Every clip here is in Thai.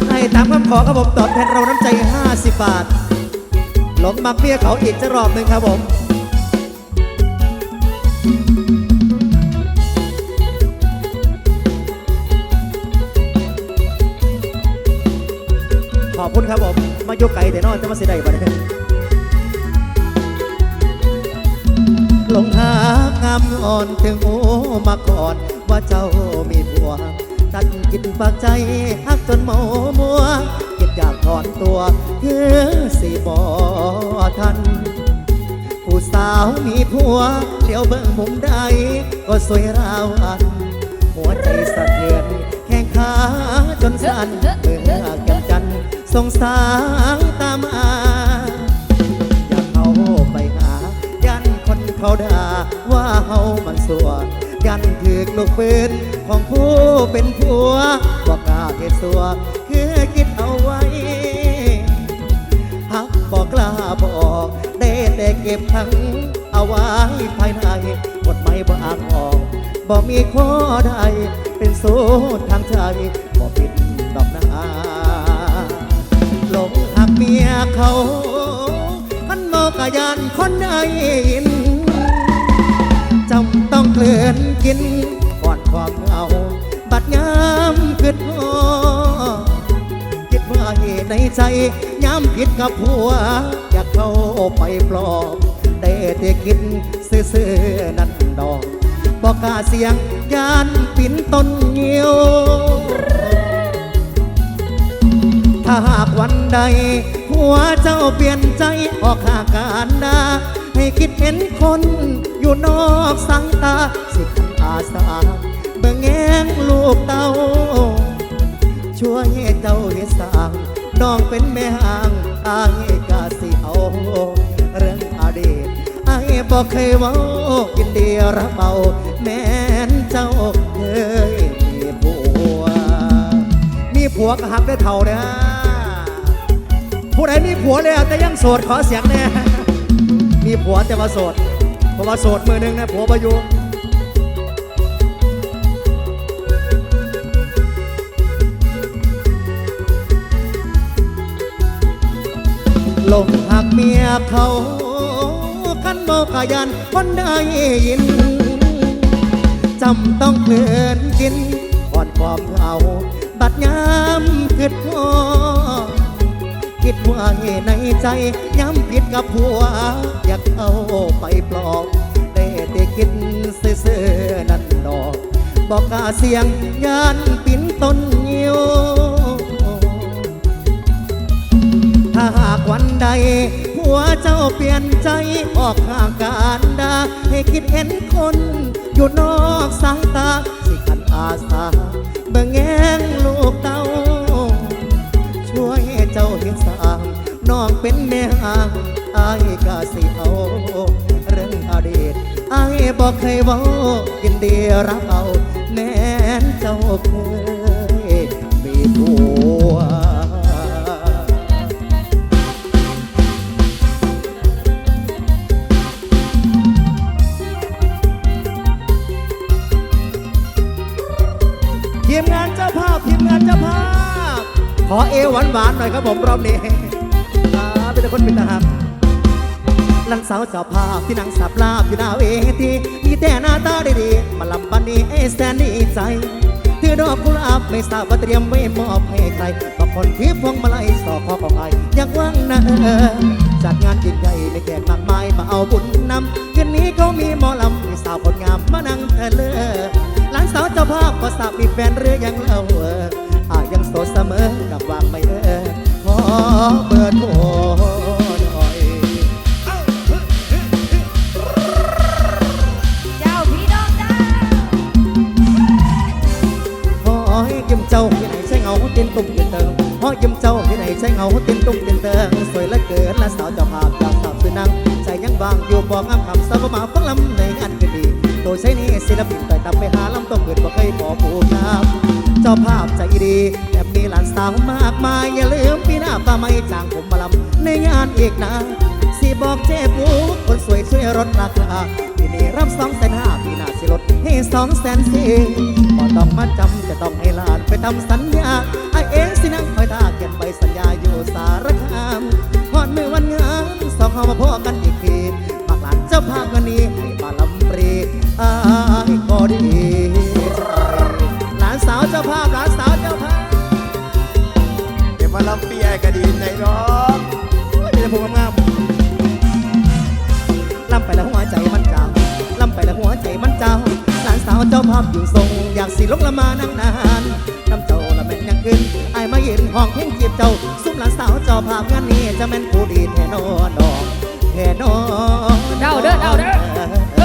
จัดให้ตามคำขอครับผมตอบแทนเราน้ำใจ 50 บาท หลงมักเมียเขาอีกจะรอบหนึ่งครับผมขอบคุณครับผม มายกไก่แต่นอนจะมาเสียดายบัดนี้ลงหางามอ่อนถึงโอ้มาก่อนว่าเจ้ามีผัว ตัดกินปากใจฮักจนเมามัวคิดอยากถอนตัวคือสิบอทัน ผู้สาวมีผัวเลี้ยวเบิ่งมุมใด ก็สวยราวอัน หัวใจสะเทือนแข้งขาจนสั่นเมื่อแก้มจันทร์สงสารตามมาอยากเขาไปหายันคนเขาด่าว่าเฮามันสัว ยันถือกลูกปืนของผู้เป็นผัวว่ากล้าเหตุสัวคือคิดเอาไว้พักบอกกล้าบอกได้แต่เก็บทั้งเอาไว้ภายในหมดไม่บ่อ่างออกบ่มีข้อใดเป็นสูตรทางใจบ่ปิดดอกนาหลงหักเมียเขาคันโมกยานคนใดยิน ลื่อนกินก่อนความเหงาบัดยามคิดพอคิดว่าเหตุในใจย้ำผิดกับผัว อยากเข้าไปปลอบได้แต่คิดซื่อๆนั่นดอกบอกกาเสียงยานปินต้นเงียว ถ้าหากวันใด หัวเจ้าเปลี่ยนใจออกหาการดาให้คิดเห็นคน อยู่นอกสายตา สิขันอาสาเบิ่งแงงลูกเต้า ช่วยเจ้าเฮ็ดสร้างน้องเป็นแม่ห่างอายกาสิเอา เรื่องอดีตอายบอกเคยเว่ายินดีรับเอา แม้นเจ้าเคยมีผัว มีผัวก็หักได้เท่าเด้อผู้ใดมีผัวแล้วแต่ยังโสดขอเสียงแน่มีผัวแต่ว่าโสด ราะว่าโสดมือหนึ่งนะผัวประยุงลงหักเมียเขาคันโมกายันคนได้ยินจำต้องเคลื่อนกินก่อนความเหงาบัดยามคิดพอคิดว่าเหตุ ในใจย้ำผิดกับผัว อยากเอาไปปลอบได้แต่คิดซื่อๆนั่นดอก บอกกาเสียงยานปิ้นต้นเงียวถ้าหากวันใดผัวเจ้าเปลี่ยนใจออกห่างการดาให้คิดเห็นคนอยู่นอกสายตาสิขันอาสาเบิ่งแงงลูกเต้า ช่วยเจ้าเห็นสา น้องเป็นแม่ห่างอายก็สิเอาเรื่องอดีตอายบอกเคยเว่ายินดีรับเอาแม้นเจ้าเคยมีผัวทีมงานเจ้าภาพทีมงานเจ้าภาพ ขอเอวหวานๆหน่อยครับผมรอบนี้ เป็นแต่คนเป็นทหารลันสาวเจ้าภาพที่นั่งสับลาบอยู่หน้าเวทีมีแต่หน้าตาดีๆมาลำบันนี้ไอ้แสนดีใจถือดอกกุหลาบไม่ทราบว่าเตรียมไว้มอบให้ใครบางคนถือพวงมาลัยสอขอของใครอยากว่างนะเออจัดงานยิ่งใหญ่ในแขกมากมายมาเอาบุญนำคืนนี้เขามีหมอลำมีสาวคนงามมานั่งเธอเลอหลานสาวเจ้าภาพก็ทราบมีแฟนหรือยังเล่าเอออายังโสดเสมอกับวางไม่เออขอเบอร์โทร เต้นตุ้มเต้นเติงขอยิ้มเจ้าที่ไหนใช้เงาเต้นตุ้มเต้นเติงสวยเหลือเกินและสาวเจ้าภาพจากสาวสุนังใจยังบางอยู่บอกงามคำสาวมาฟังลำในงานก็ดีโดยใช้นี่ศิลปินต่อยตับไปหาลำต้องเกิดบ่เคยพอผู้ครับเจ้าภาพใจดีแต่มีหลานสาวมากมายอย่าลืมปีหน้าป้าไม่จ้างผมมาลำในงานอีกนะสิบอกเจ็บปูคนสวยช่วยลดราคา นี้รับสองแสนห้าปีหน้าสิลดให้สองแสนสี่บ่ต้องมาจำจะต้องให้ลานไปทำสัญญาไอเองสินั่งคอยตาเขียนไปสัญญาอยู่สารคามหอดมือวันงานสองเข้ามาพบกันอีกทีปากหลานเจ้าภาพวันนี้ อบอยู่ทรงอยากสิลงละมานั่งนานน้ำเจ้าละแม่นยังขึ้นไอ้มาเย็นห้องเพ่งเกีบเจ้าซุ้มหลานสาวเจ้าภาพงานนี้จะแม่นผู้ดีแน่นอนดอกแน่นอนเด้อเด้อเด้อ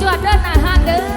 จวดเด้อนาฮานเด้อ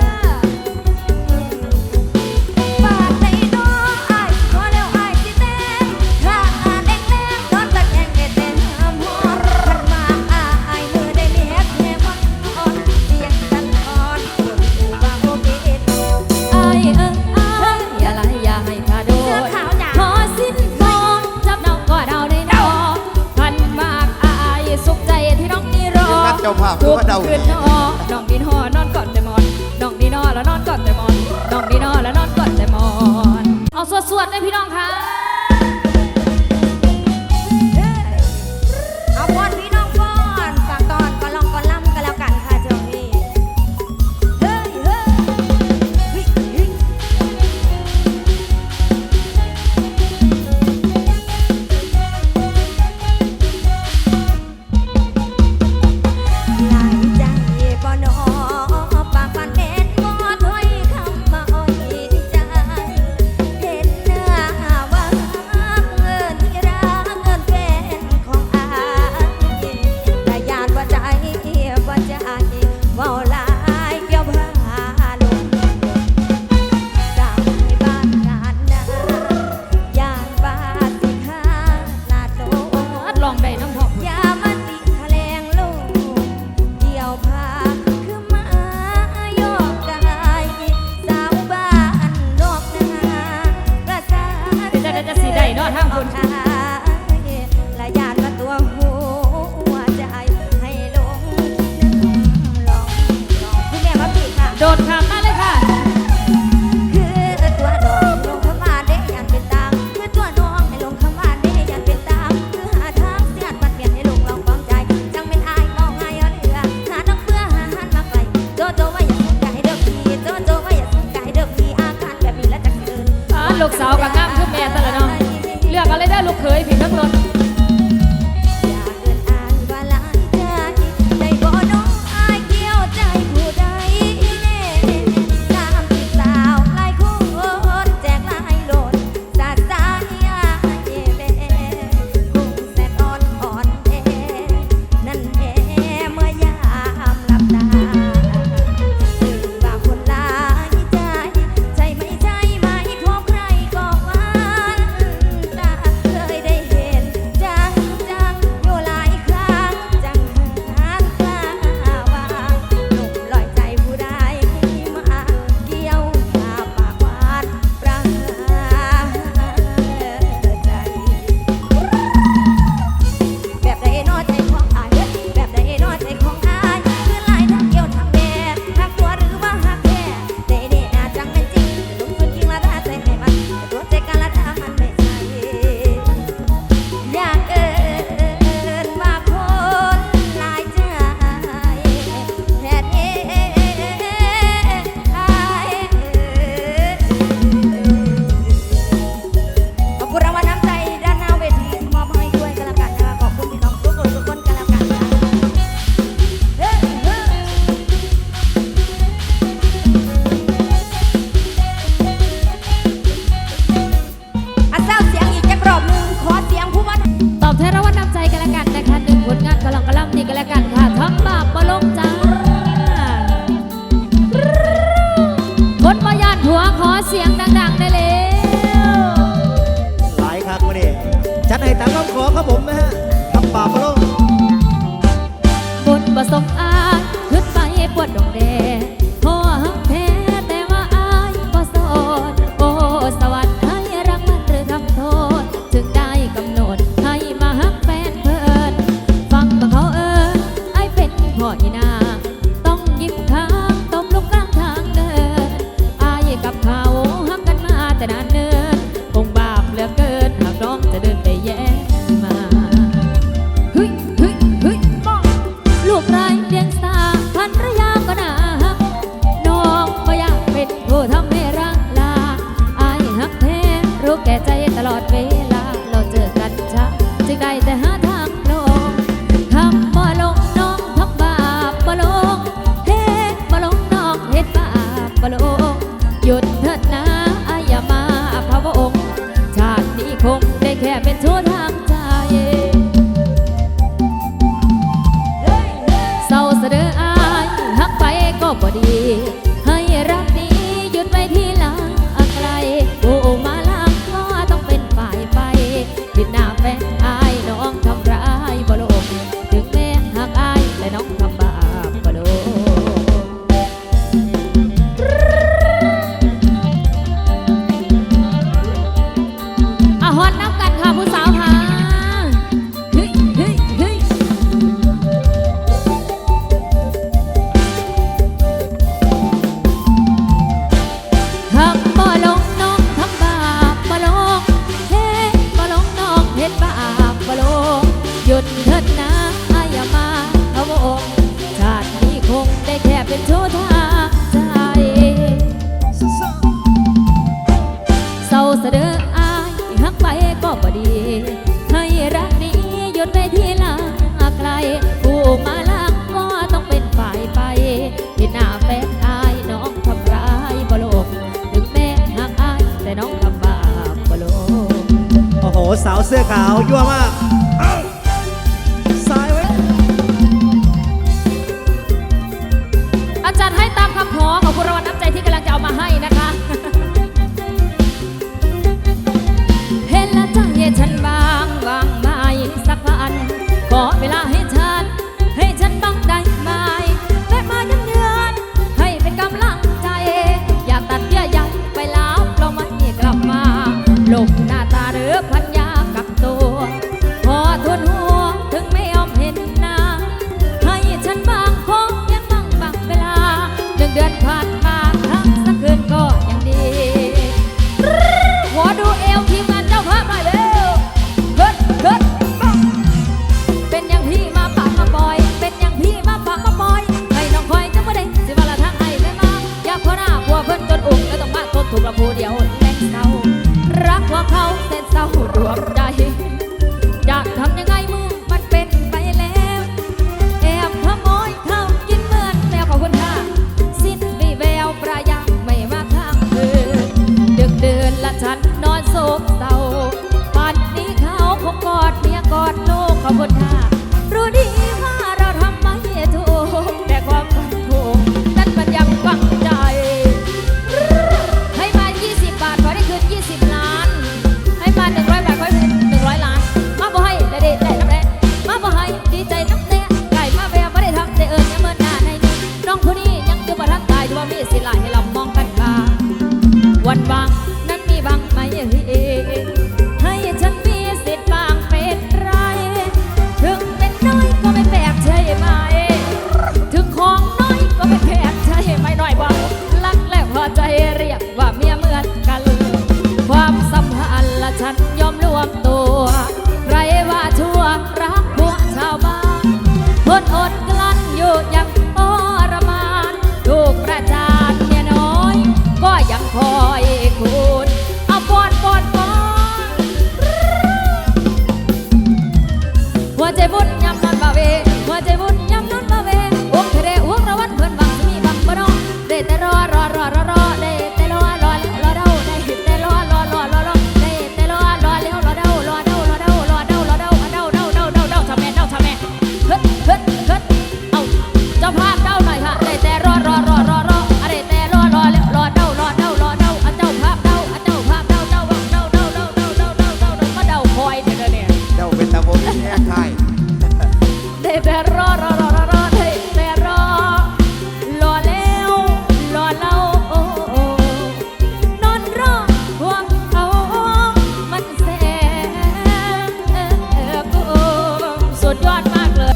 ยอดมากเลย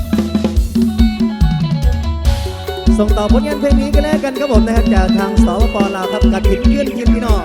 ส่งต่อผลงานเพลงนี้กันแล้วกันครับผมนะครับจากทางสปปลาวครับกัดผิดเยื่อนกินพี่น้อง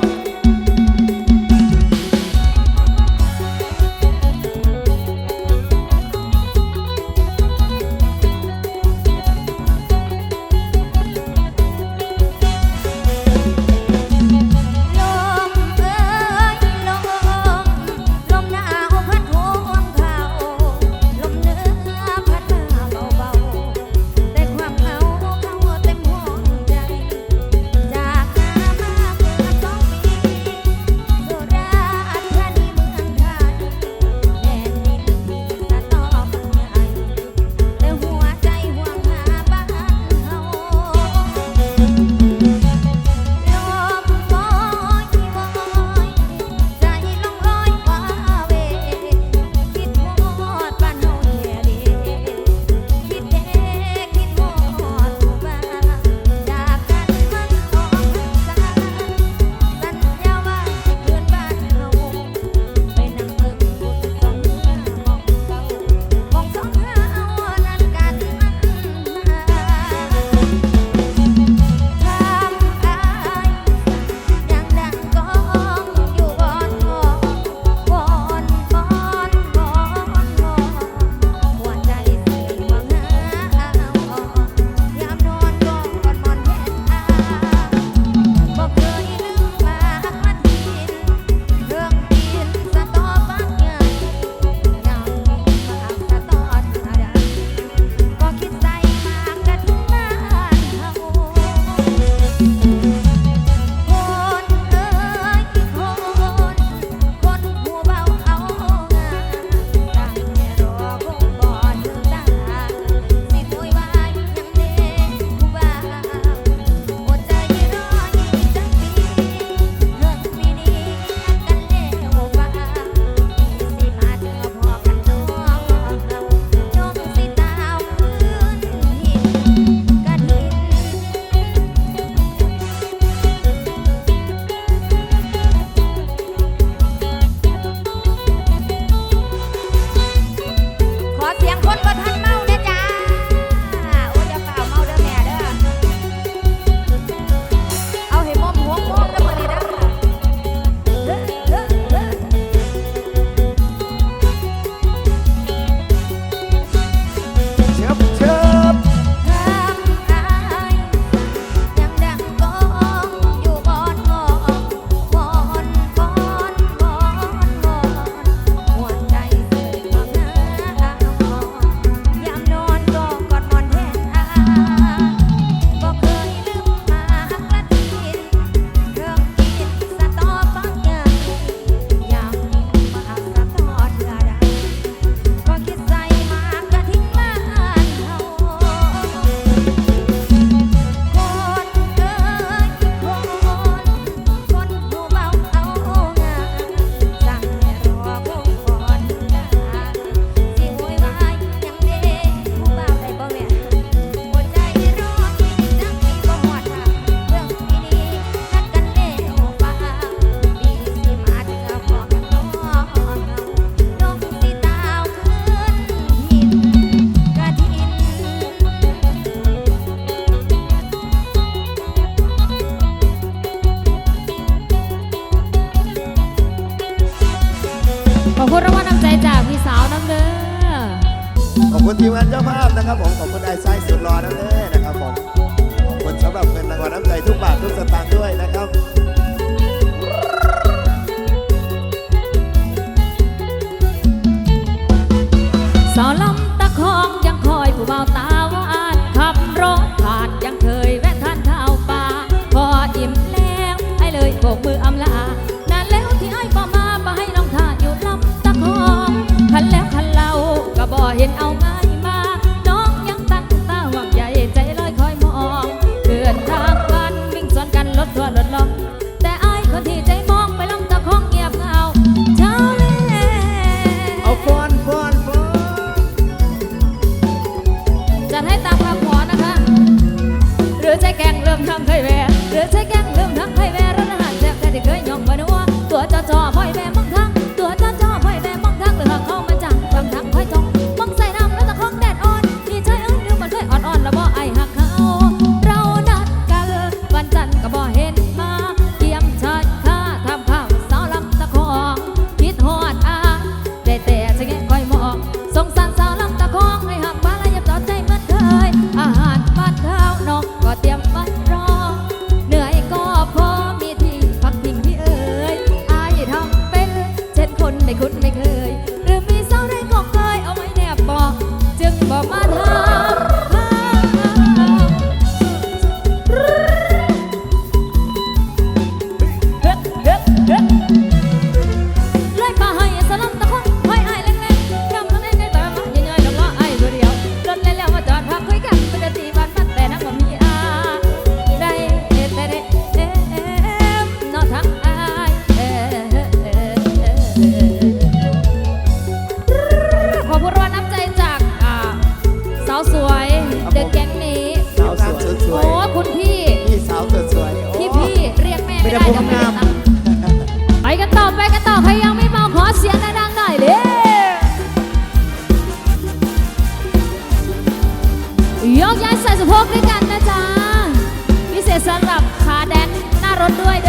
对的。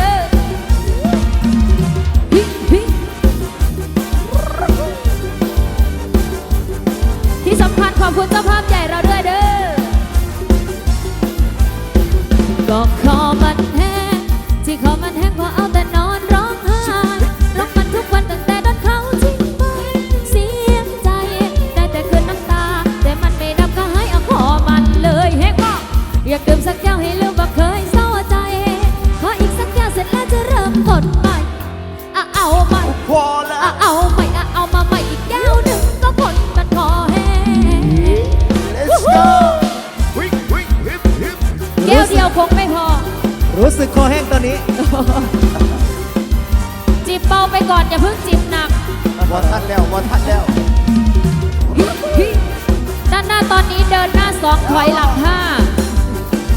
ถอยหลังห้า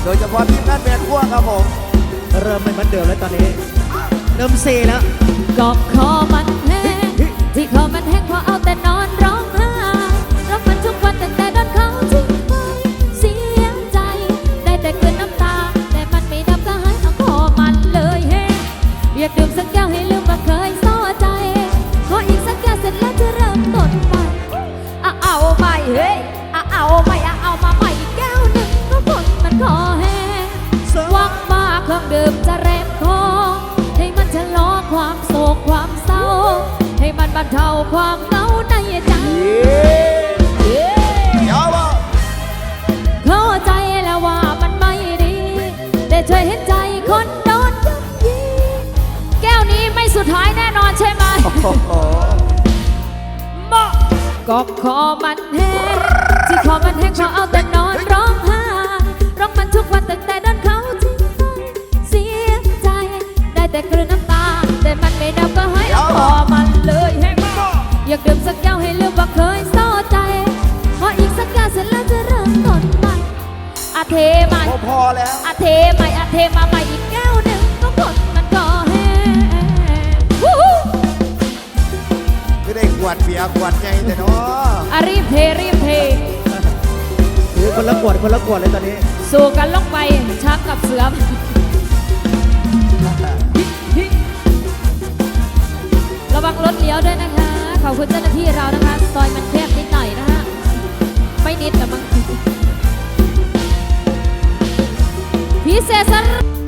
โดยเฉพาะที่มท่านแมนขั้วครับผมเริ่มไม่เหมือนเดิมแล้วตอนนี้ เริ่มเซแล้ว กอบคอมันแห้งที่คอมันแห้งเพราะเอาแต่นอนร้องไห้ร้องมันทุกวันแต่แต่โดนเขาทิ้งไปเสียใจ ได้แต่กลืนน้ำตา แต่มันไม่ดับก็หายเอาคอมันเลยแห้งเรียกดื่ม เท่าความเหงาในใจขาใจแล้วว่ามันไม่ดี แต่ช่วยเห็นใจคนโดนยับยีแก้วนี้ไม่สุดท้ายแน่นอนใช่ไหมบอกก็ขอมันแห้งที่ขอมันแห้งขอเอาแต่นอนร้องไห้ร้องมันทุกวันตั้งแต่โดนเขาทิ้งเสียใจ ได้แต่กลืนน้ำตา แต่มันไม่นับก็ให้ขอมันเลย อยากเดื่มสักแก้วให้ลืมว่าเคยโซ่ใจพออีกสักแก้วเสร็จแล้วจะเริ่มต้นใหม่อาเทใหม่พอแล้วอาเทใหม่อาเทมาใหม่อีกแก้วหนึ่งก็คดมันก็แห้งวู้ฮู้คือได้ขวดเบียร์ขวดใหญ่แต่เนาะอารีบเทรีบเท ถือคนละขวดคนละขวดเลยตอนนี้ สู้กันลงไปชักกับเสือระวังรถเลี้ยวด้วยนะคะ ขอบคุณเจ้าหน้าที่เรานะคะ ซอยมันแคบนิดหน่อยนะคะไม่นิดแต่บางพิเศษสำ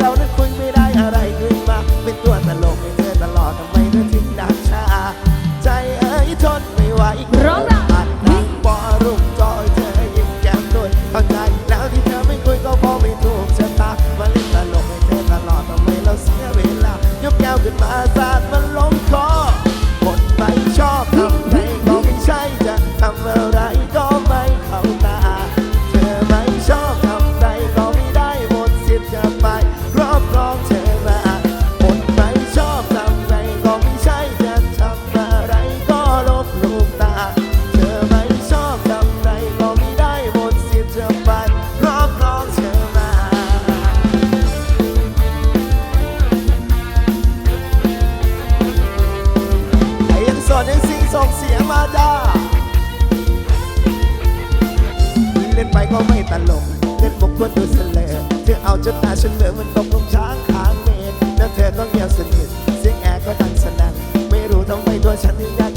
เรานั้นคุยไม่ได้อะไรขึ้นมา ไปก็ไม่ตลกเล่นบกวนดูสเสลอเธอเอาจนตาฉันเหมือมันตกลงช้างขางเมนแล้วเธอต้องเงียบสนิทเสียงแอร์ก็ดังสนั่นไม่รู้ต้องไปตัวฉันที่ยาก